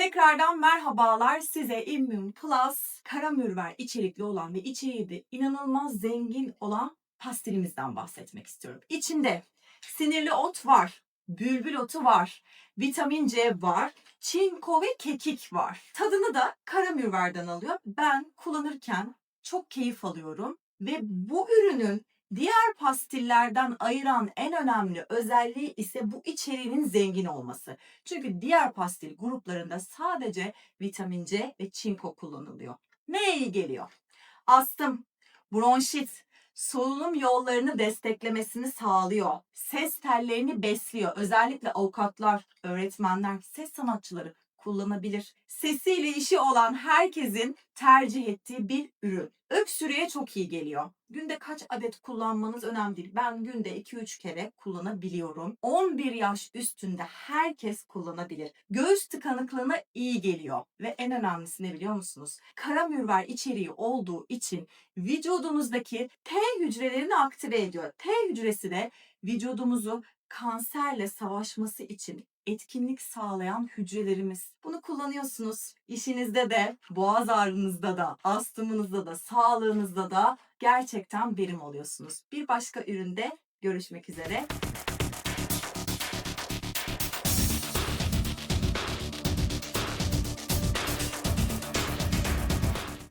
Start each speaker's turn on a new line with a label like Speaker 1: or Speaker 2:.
Speaker 1: Tekrardan merhabalar size Immune Plus kara mürver içerikli olan ve içeriği de inanılmaz zengin olan pastilimizden bahsetmek istiyorum. İçinde sinirli ot var, bülbül otu var, vitamin C var, çinko ve kekik var. Tadını da kara mürverden alıyor. Ben kullanırken çok keyif alıyorum ve bu ürünün diğer pastillerden ayıran en önemli özelliği ise bu içeriğinin zengin olması. Çünkü diğer pastil gruplarında sadece vitamin C ve çinko kullanılıyor. Neye iyi geliyor? Astım, bronşit, solunum yollarını desteklemesini sağlıyor. Ses tellerini besliyor. Özellikle avukatlar, öğretmenler, ses sanatçıları kullanabilir. Sesiyle işi olan herkesin tercih ettiği bir ürün. Öksürüğe çok iyi geliyor. Günde kaç adet kullanmanız önemli değil. Ben günde 2-3 kere kullanabiliyorum. 11 yaş üstünde herkes kullanabilir. Göğüs tıkanıklığına iyi geliyor. Ve en önemlisi ne biliyor musunuz? Kara mürver içeriği olduğu için vücudunuzdaki T hücrelerini aktive ediyor. T hücresi de vücudumuzu kanserle savaşması için etkinlik sağlayan hücrelerimiz. Bunu kullanıyorsunuz. İşinizde de, boğaz ağrınızda da, astımınızda da, sağlığınızda da gerçekten verim alıyorsunuz. Bir başka üründe görüşmek üzere.